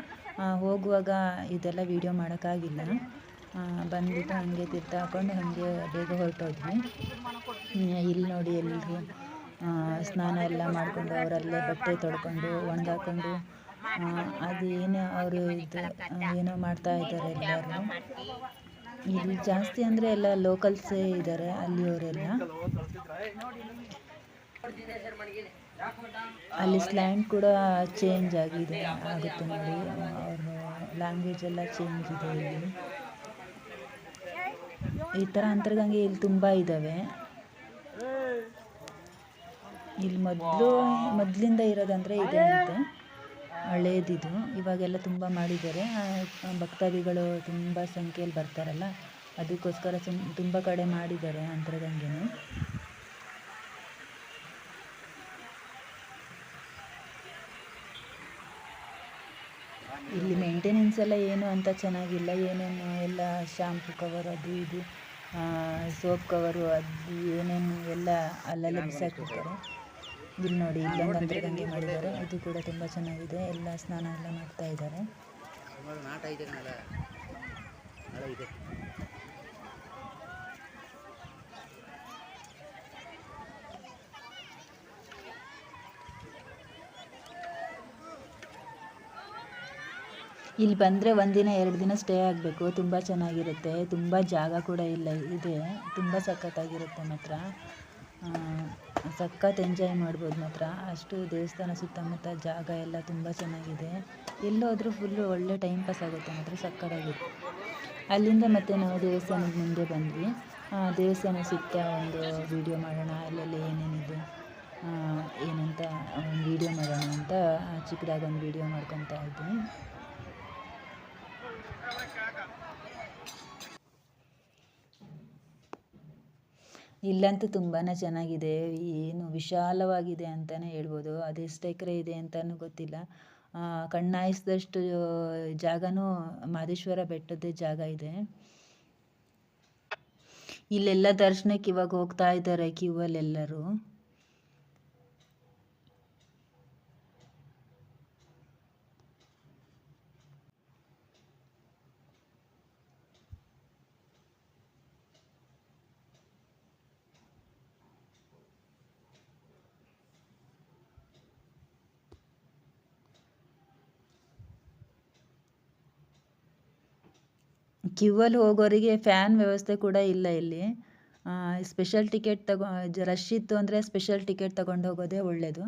ಹೋಗುವಾಗ ಇದೆಲ್ಲ ವೀಡಿಯೋ ಮಾಡೋಕ್ಕಾಗಿಲ್ಲ. ಬಂದುಬಿಟ್ಟು ಹಾಗೆ ತೀರ್ಥ ಹಾಕ್ಕೊಂಡು ಹಾಗೆ ಬೇಗ ಹೊರಟೋದ್ವಿ. ಇಲ್ಲಿ ನೋಡಿ ಎಲ್ಲರೂ ಸ್ನಾನ ಎಲ್ಲ ಮಾಡಿಕೊಂಡು ಅವರಲ್ಲೇ ಬಟ್ಟೆ ತೊಳ್ಕೊಂಡು ಒಣಗಾಕೊಂಡು ಅದು ಏನು ಅವರು ಇದು ಏನೋ ಮಾಡ್ತಾ ಇದ್ದಾರೆ ಎಲ್ಲರೂ. ಇಲ್ಲಿ ಜಾಸ್ತಿ ಅಂದರೆ ಎಲ್ಲ ಲೋಕಲ್ಸೇ ಇದ್ದಾರೆ ಅಲ್ಲಿಯವರೆಲ್ಲ. ಅಲ್ಲಿ ಸ್ಲ್ಯಾಂಡ್ ಕೂಡ ಚೇಂಜ್ ಆಗಿದೆ, ಆಗುತ್ತೆ ನೋಡಿ. ಅವ್ರ ಲ್ಯಾಂಗ್ವೇಜ್ ಎಲ್ಲ ಚೇಂಜ್ ಇದೆ ಇಲ್ಲಿ. ಈ ಥರ ಅಂತರ್ಗಂಗೆ ಇಲ್ಲಿ ತುಂಬ ಇದ್ದಾವೆ ಇಲ್ಲಿ ಮೊದಲು, ಮೊದಲಿಂದ ಇರೋದಂದರೆ ಇದೆ ಅಂತೆ. ಹಳೇದಿದು. ಇವಾಗೆಲ್ಲ ತುಂಬ ಮಾಡಿದ್ದಾರೆ. ಭಕ್ತಾದಿಗಳು ತುಂಬ ಸಂಖ್ಯೆಯಲ್ಲಿ ಬರ್ತಾರಲ್ಲ, ಅದಕ್ಕೋಸ್ಕರ ಸುಮ್ ತುಂಬ ಕಡೆ ಮಾಡಿದ್ದಾರೆ ಅಂತರಗಂಗೆನೂ. ಇಲ್ಲಿ ಮೇಂಟೆನೆನ್ಸ್ ಎಲ್ಲ ಏನು ಅಂತ ಚೆನ್ನಾಗಿಲ್ಲ. ಏನೇನು ಎಲ್ಲ ಶಾಂಪು ಕವರ್ ಅದು ಇದು ಸೋಪ್ ಕವರು ಅದು ಏನೇನು ಎಲ್ಲ ಅಲ್ಲೆಲ್ಲ ಬಿಸಾಕಿರ್ತಾರೆ ಇಲ್ಲಿ ನೋಡಿ ಇಲ್ಲೊಂದು ಅಂತರ್ಗಂಗೆ ಮಾಡಿದ್ದಾರೆ. ಇದು ಕೂಡ ತುಂಬ ಚೆನ್ನಾಗಿದೆ. ಎಲ್ಲ ಸ್ನಾನ ಎಲ್ಲ ಮಾಡ್ತಾ ಇದ್ದಾರೆ. ಇಲ್ಲಿ ಬಂದರೆ ಒಂದಿನ ಎರಡು ದಿನ ಸ್ಟೇ ಆಗಬೇಕು. ತುಂಬ ಚೆನ್ನಾಗಿರುತ್ತೆ. ತುಂಬ ಜಾಗ ಕೂಡ ಇಲ್ಲ ಇದೆ. ತುಂಬ ಸಖತ್ತಾಗಿರುತ್ತೆ ಮಾತ್ರ. ಆ, ಸಖತ್ ಎಂಜಾಯ್ ಮಾಡ್ಬೋದು ಮಾತ್ರ. ಅಷ್ಟು ದೇವಸ್ಥಾನ ಸುತ್ತಮುತ್ತ ಜಾಗ ಎಲ್ಲ ತುಂಬ ಚೆನ್ನಾಗಿದೆ. ಎಲ್ಲೋದ್ರೂ ಫುಲ್ಲು ಒಳ್ಳೆ ಟೈಮ್ ಪಾಸ್ ಆಗುತ್ತೆ ಮಾತ್ರ ಸಕ್ಕತ್ತಾಗಿದೆ ಅಲ್ಲಿಂದ ಮತ್ತೆ ನಾವು ದೇವಸ್ಥಾನದ ಮುಂದೆ ಬಂದ್ವಿ. ದೇವಸ್ಥಾನ ಸುತ್ತ ಒಂದು ವಿಡಿಯೋ ಮಾಡೋಣ. ಅಲ್ಲೆಲ್ಲ ಏನೇನಿದೆ? ಏನಂತ ಒಂದು ವಿಡಿಯೋ ಮಾಡೋಣ ಅಂತ ಚಿಕ್ಕದಾಗಿ ಒಂದು ವಿಡಿಯೋ ಮಾಡ್ಕೊತಾ ಇದ್ವಿ. ಇಲ್ಲಂತೂ ತುಂಬಾ ಚೆನ್ನಾಗಿದೆ. ಏನು ವಿಶಾಲವಾಗಿದೆ ಅಂತಲೇ ಹೇಳ್ಬೋದು. ಅದೆಷ್ಟು ಎಕರೆ ಇದೆ ಅಂತಲೂ ಗೊತ್ತಿಲ್ಲ. ಕಣ್ಣಾಯಿಸಿದಷ್ಟು ಜಾಗನೂ ಮಾದೇಶ್ವರ ಬೆಟ್ಟದ್ದೇ ಜಾಗ ಇದೆ. ಇಲ್ಲೆಲ್ಲ ದರ್ಶನಕ್ಕೆ ಇವಾಗ ಹೋಗ್ತಾ ಇದ್ದಾರೆ ಕ್ಯೂ ಅಲ್ಲಿ ಎಲ್ಲರೂ ಕ್ಯೂ ಅಲ್ಲಿ ಹೋಗೋರಿಗೆ ಫ್ಯಾನ್ ವ್ಯವಸ್ಥೆ ಕೂಡ ಇಲ್ಲ ಇಲ್ಲಿ. ಸ್ಪೆಷಲ್ ಟಿಕೆಟ್ ತಗೊ ರಶ್ ಇತ್ತು ಅಂದರೆ ಸ್ಪೆಷಲ್ ಟಿಕೆಟ್ ತಗೊಂಡು ಹೋಗೋದೇ ಒಳ್ಳೆಯದು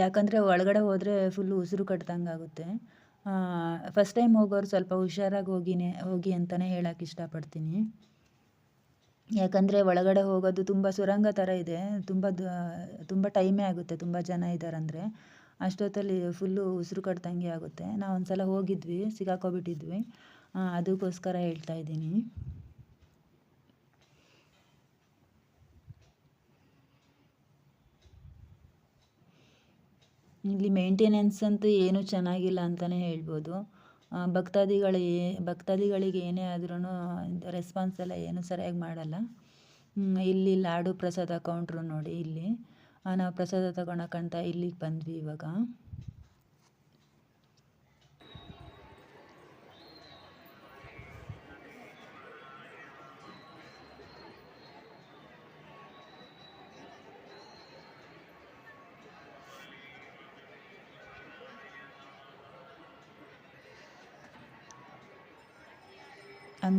ಯಾಕಂದರೆ ಒಳಗಡೆ ಹೋದರೆ ಫುಲ್ಲು ಉಸಿರು ಕಟ್ದಂಗೆ ಆಗುತ್ತೆ. ಫಸ್ಟ್ ಟೈಮ್ ಹೋಗೋರು ಸ್ವಲ್ಪ ಹುಷಾರಾಗಿ ಹೋಗಿನೇ, ಹೋಗಿ ಅಂತಲೇ ಹೇಳೋಕ್ಕೆ ಇಷ್ಟಪಡ್ತೀನಿ. ಯಾಕಂದರೆ ಒಳಗಡೆ ಹೋಗೋದು ತುಂಬ ಸುರಂಗ ಥರ ಇದೆ. ತುಂಬ ತುಂಬ ಟೈಮೇ ಆಗುತ್ತೆ, ತುಂಬ ಜನ ಇದ್ದಾರಂದರೆ ಅಷ್ಟೊತ್ತಲ್ಲಿ ಫುಲ್ಲು ಉಸಿರು ಕಟ್ದಂಗೆ ಆಗುತ್ತೆ. ನಾವು ಒಂದು ಸಲ ಹೋಗಿದ್ವಿ, ಸಿಗಾಕೋಬಿಟ್ಟಿದ್ವಿ. ಅದಕ್ಕೋಸ್ಕರ ಹೇಳ್ತಾ ಇದ್ದೀನಿ. ಇಲ್ಲಿ ಮೇಂಟೆನೆನ್ಸ್ ಅಂತೂ ಏನೂ ಚೆನ್ನಾಗಿಲ್ಲ ಅಂತಲೇ ಹೇಳ್ಬೋದು. ಭಕ್ತಾದಿಗಳು ಏ ಭಕ್ತಾದಿಗಳಿಗೆ ಏನೇ ಆದ್ರೂ ರೆಸ್ಪಾನ್ಸ್ ಎಲ್ಲ ಏನು ಸರಿಯಾಗಿ ಮಾಡಲ್ಲ. ಇಲ್ಲಿ ಲಾಡು ಪ್ರಸಾದ ಕೌಂಟ್ರು ನೋಡಿ ಇಲ್ಲಿ. ನಾವು ಪ್ರಸಾದ ತಗೊಳಕ್ಕಂತ ಇಲ್ಲಿಗೆ ಬಂದ್ವಿ ಇವಾಗ.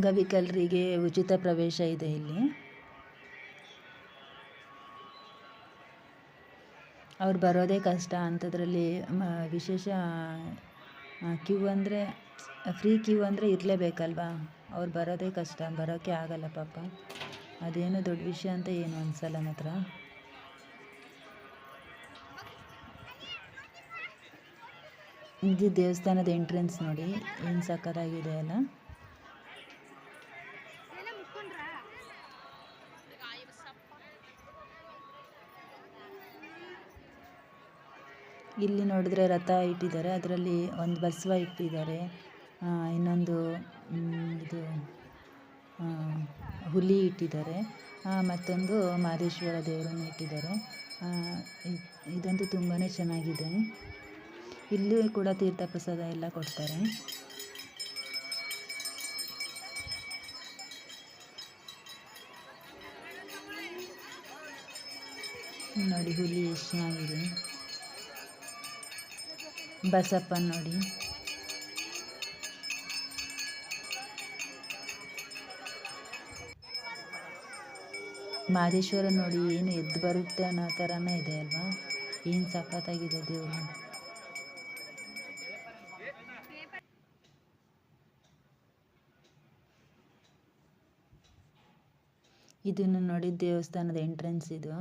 ಅಂಗವಿಕಲರಿಗೆ ಉಚಿತ ಪ್ರವೇಶ ಇದೆ ಇಲ್ಲಿ. ಅವ್ರು ಬರೋದೇ ಕಷ್ಟ ಅಂಥದ್ರಲ್ಲಿ ವಿಶೇಷ ಕ್ಯೂ ಅಂದರೆ, ಫ್ರೀ ಕ್ಯೂ ಅಂದರೆ ಇರಲೇಬೇಕಲ್ವಾ? ಅವ್ರು ಬರೋದೇ ಕಷ್ಟ ಬರೋಕ್ಕೆ ಆಗಲ್ಲ ಪಾಪ. ಅದೇನು ದೊಡ್ಡ ವಿಷಯ ಅಂತ ಏನು ಅನಿಸಲ್ಲ ಮಾತ್ರ. ಇದು ದೇವಸ್ಥಾನದ ಎಂಟ್ರೆನ್ಸ್ ನೋಡಿ, ಏನು ಸಕ್ಕತ್ತಾಗಿದೆ ಅಲ್ಲ. ಇಲ್ಲಿ ನೋಡಿದ್ರೆ ರಥ ಇಟ್ಟಿದ್ದಾರೆ. ಅದರಲ್ಲಿ ಒಂದು ಬಸವ ಇಟ್ಟಿದ್ದಾರೆ. ಇನ್ನೊಂದು ಇದು ಹುಲಿ ಇಟ್ಟಿದ್ದಾರೆ. ಮತ್ತೊಂದು ಮಾದೇಶ್ವರ ದೇವರನ್ನು ಇಟ್ಟಿದ್ದಾರೆ. ಇದಂತೂ ತುಂಬಾ ಚೆನ್ನಾಗಿದೆ. ಇಲ್ಲೂ ಕೂಡ ತೀರ್ಥ ಪ್ರಸಾದ ಎಲ್ಲ ಕೊಡ್ತಾರೆ. ನೋಡಿ, ಹುಲಿ ಎಷ್ಟು ಚೆನ್ನಾಗಿದೆ. ಬಸಪ್ಪ ನೋಡಿ. ಮಾದೇಶ್ವರ ನೋಡಿ ಏನು ಎದ್ದು ಬರುತ್ತೆ ಅನ್ನೋ ಥರನೇ ಇದೆ ಅಲ್ವಾ? ಏನು ಸಖತ್ತಾಗಿದೆ ದೇವರು? ಇದನ್ನು ನೋಡಿ ದೇವಸ್ಥಾನದ ಎಂಟ್ರೆನ್ಸ್ ಇದು.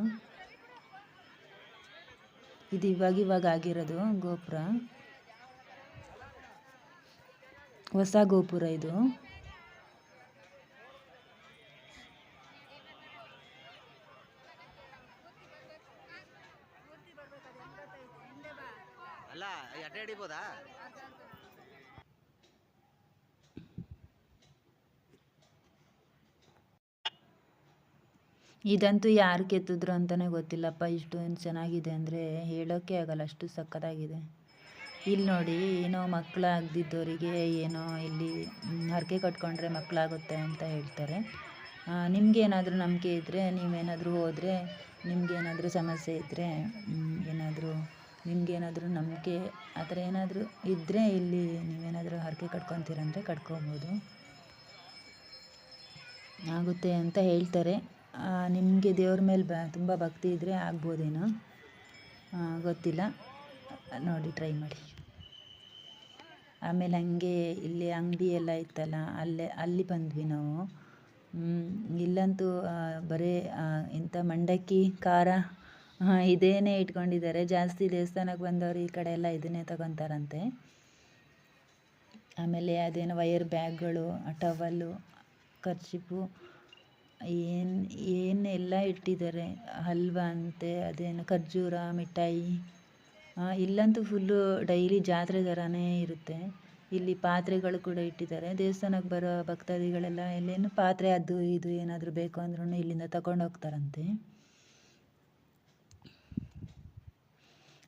ಇದು ಇವಾಗ ಇವಾಗ ಆಗಿರೋದು ಗೋಪುರ. ಹೊಸ ಗೋಪುರ ಇದು. ಇದಂತೂ ಯಾರು ಕೆತ್ತಿದ್ರು ಅಂತಲೇ ಗೊತ್ತಿಲ್ಲಪ್ಪ. ಇಷ್ಟೊಂದು ಚೆನ್ನಾಗಿದೆ ಅಂದರೆ ಹೇಳೋಕ್ಕೆ ಆಗಲ್ಲ, ಅಷ್ಟು ಸಕ್ಕತ್ತಾಗಿದೆ ಇಲ್ಲಿ ನೋಡಿ, ಏನೋ ಮಕ್ಕಳಾಗದಿದ್ದವರಿಗೆ ಏನೋ ಇಲ್ಲಿ ಹರಕೆ ಕಟ್ಕೊಂಡ್ರೆ ಮಕ್ಕಳಾಗುತ್ತೆ ಅಂತ ಹೇಳ್ತಾರೆ. ನಿಮಗೇನಾದರೂ ನಂಬಿಕೆ ಇದ್ದರೆ ನೀವೇನಾದರೂ ಹೋದರೆ, ನಿಮಗೇನಾದರೂ ಸಮಸ್ಯೆ ಇದ್ದರೆ ಏನಾದರೂ, ನಿಮಗೇನಾದರೂ ನಂಬಿಕೆ ಆ ಥರ ಏನಾದರೂ ಇದ್ದರೆ ಇಲ್ಲಿ ನೀವೇನಾದರೂ ಹರಕೆ ಕಟ್ಕೊತೀರಂದರೆ ಕಟ್ಕೊಬೋದು. ಆಗುತ್ತೆ ಅಂತ ಹೇಳ್ತಾರೆ. ನಿಮಗೆ ದೇವ್ರ ಮೇಲೆ ಬ ತುಂಬ ಭಕ್ತಿ ಇದ್ದರೆ ಆಗ್ಬೋದೇನೋ? ಗೊತ್ತಿಲ್ಲ. ನೋಡಿ ಟ್ರೈ ಮಾಡಿ. ಆಮೇಲೆ ಹಂಗೆ ಇಲ್ಲಿ ಅಂಗಡಿ ಎಲ್ಲ ಇತ್ತಲ್ಲ ಅಲ್ಲೇ ಅಲ್ಲಿ ಬಂದ್ವಿ ನಾವು. ಇಲ್ಲಂತೂ ಬರೇ ಆ, ಮಂಡಕ್ಕಿ ಖಾರ ಇದೇನೇ ಇಟ್ಕೊಂಡಿದ್ದಾರೆ. ಜಾಸ್ತಿ ದೇವಸ್ಥಾನಕ್ಕೆ ಬಂದವರು ಈ ಕಡೆ ಎಲ್ಲ ಇದನ್ನೇ ತಗೊತಾರಂತೆ. ಆಮೇಲೆ ಅದೇನೋ ವಯರ್ ಬ್ಯಾಗ್ಗಳು ಟವಲ್ಲು ಕರ್ಚಿಪು ಏನು ಏನೆಲ್ಲ ಇಟ್ಟಿದ್ದಾರೆ. ಹಲ್ವಾ ಅಂತೆ, ಅದೇನು ಖರ್ಜೂರ, ಮಿಠಾಯಿ. ಇಲ್ಲಂತೂ ಫುಲ್ಲು ಡೈಲಿ ಜಾತ್ರೆ ಥರನೇ ಇರುತ್ತೆ. ಇಲ್ಲಿ ಪಾತ್ರೆಗಳು ಕೂಡ ಇಟ್ಟಿದ್ದಾರೆ. ದೇವಸ್ಥಾನಕ್ಕೆ ಬರೋ ಭಕ್ತಾದಿಗಳೆಲ್ಲ ಇಲ್ಲೇನು ಪಾತ್ರೆ ಅದು ಇದು ಏನಾದರೂ ಬೇಕು ಅಂದ್ರೂ ಇಲ್ಲಿಂದ ತಗೊಂಡು ಹೋಗ್ತಾರಂತೆ.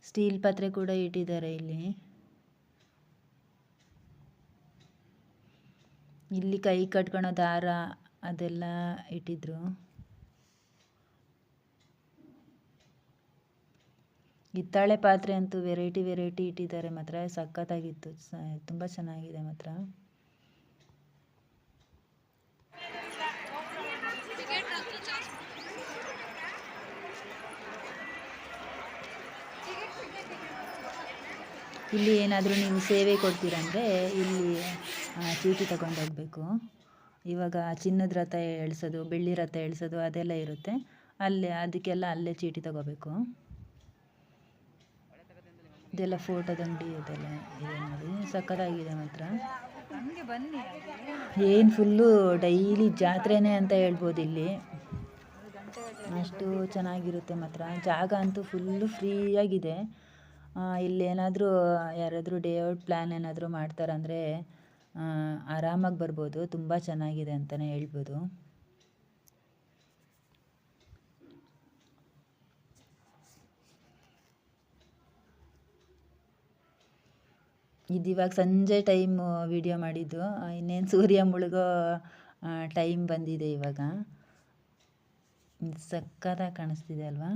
ಸ್ಟೀಲ್ ಪಾತ್ರೆ ಕೂಡ ಇಟ್ಟಿದ್ದಾರೆ ಇಲ್ಲಿ. ಇಲ್ಲಿ ಕೈ ಕಟ್ಕೊಳೋ ದಾರ ಅದೆಲ್ಲ ಇಟ್ಟಿದ್ರು. ಹಿತ್ತಾಳೆ ಪಾತ್ರೆ ಅಂತೂ ವೆರೈಟಿ ವೆರೈಟಿ ಇಟ್ಟಿದ್ದಾರೆ ಮಾತ್ರ. ಸಖತ್ತಾಗಿತ್ತು. ತುಂಬ ಚೆನ್ನಾಗಿದೆ ಮಾತ್ರ. ಇಲ್ಲಿ ಏನಾದರೂ ನೀವು ಸೇವೆ ಕೊಡ್ತೀರಂದರೆ ಇಲ್ಲಿ ಚೀಟಿ ತಗೊಂಡು ಹೋಗಬೇಕು. ಇವಾಗ ಚಿನ್ನದ ರಥ ಎಳ್ಸೋದು ಬೆಳ್ಳಿ ರಥ ಎಳ್ಸೋದು ಅದೆಲ್ಲ ಇರುತ್ತೆ. ಅಲ್ಲೇ ಅದಕ್ಕೆಲ್ಲ ಅಲ್ಲೇ ಚೀಟಿ ತಗೋಬೇಕು. ಇದೆಲ್ಲ ಫೋಟೋದ ಅಂಗಡಿ ಇದೆಲ್ಲ ಇದೆ ನೋಡಿ. ಸಕ್ಕತ್ತಾಗಿದೆ ಮಾತ್ರ. ಏನು ಫುಲ್ಲು ಡೈಲಿ ಜಾತ್ರೆನೇ ಅಂತ ಹೇಳ್ಬೋದು ಇಲ್ಲಿ. ಅಷ್ಟು ಚೆನ್ನಾಗಿರುತ್ತೆ ಮಾತ್ರ. ಜಾಗ ಅಂತೂ ಫುಲ್ಲು ಫ್ರೀಯಾಗಿದೆ. ಇಲ್ಲೇನಾದರೂ ಯಾರಾದರೂ ಡೇ ಔಟ್ ಪ್ಲ್ಯಾನ್ ಏನಾದರೂ ಮಾಡ್ತಾರಂದರೆ ಆರಾಮಾಗಿ ಬರ್ಬೋದು, ತುಂಬ ಚೆನ್ನಾಗಿದೆ ಅಂತಲೇ ಹೇಳ್ಬೋದು. ಇದಿವಾಗ ಸಂಜೆ ಟೈಮ್ ವಿಡಿಯೋ ಮಾಡಿದ್ದು ಇನ್ನೇನು ಸೂರ್ಯ ಮುಳುಗೋ ಟೈಮ್ ಬಂದಿದೆ ಇವಾಗ. ಸಕ್ಕತ್ತಾಗಿ ಕಾಣಿಸ್ತಿದೆ ಅಲ್ವಾ?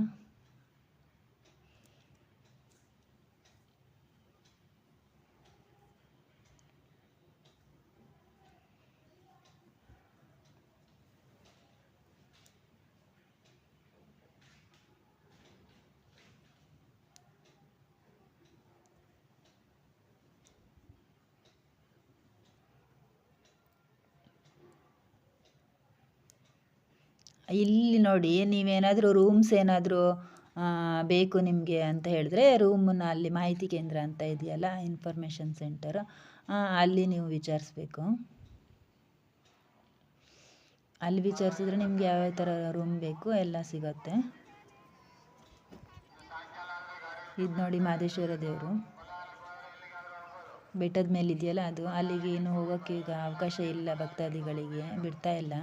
ಇಲ್ಲಿ ನೋಡಿ, ನೀವೇನಾದರೂ ರೂಮ್ಸ್ ಏನಾದರೂ ಬೇಕು ನಿಮಗೆ ಅಂತ ಹೇಳಿದ್ರೆ ರೂಮನ್ನ ಅಲ್ಲಿ ಮಾಹಿತಿ ಕೇಂದ್ರ ಅಂತ ಇದೆಯಲ್ಲ ಇನ್ಫಾರ್ಮೇಷನ್ ಸೆಂಟರ್ ಅಲ್ಲಿ ನೀವು ವಿಚಾರಿಸ್ಬೇಕು. ಅಲ್ಲಿ ವಿಚಾರಿಸಿದ್ರೆ ನಿಮ್ಗೆ ಯಾವ್ಯಾವ ಥರ ರೂಮ್ ಬೇಕು ಎಲ್ಲ ಸಿಗುತ್ತೆ. ಇದು ನೋಡಿ ಮಾದೇಶ್ವರ ದೇವರು. ಬೆಟ್ಟದ ಮೇಲಿದೆಯಲ್ಲ ಅದು, ಅಲ್ಲಿಗೆ ಏನು ಹೋಗೋಕ್ಕೆ ಈಗ ಅವಕಾಶ ಇಲ್ಲ ಭಕ್ತಾದಿಗಳಿಗೆ, ಬಿಡ್ತಾ ಇಲ್ಲ.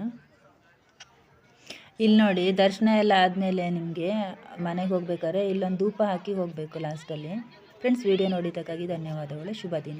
ಇಲ್ಲಿ ನೋಡಿ, ದರ್ಶನ ಎಲ್ಲ ಆದಮೇಲೆ ನಿಮಗೆ ಮನೆಗೆ ಹೋಗ್ಬೇಕಾದ್ರೆ ಇಲ್ಲೊಂದು ಧೂಪ ಹಾಕಿ ಹೋಗಬೇಕು ಲಾಸ್ಟಲ್ಲಿ ಫ್ರೆಂಡ್ಸ್ ವಿಡಿಯೋ ನೋಡಿದ್ದಕ್ಕಾಗಿ ಧನ್ಯವಾದಗಳು. ಶುಭ ದಿನ.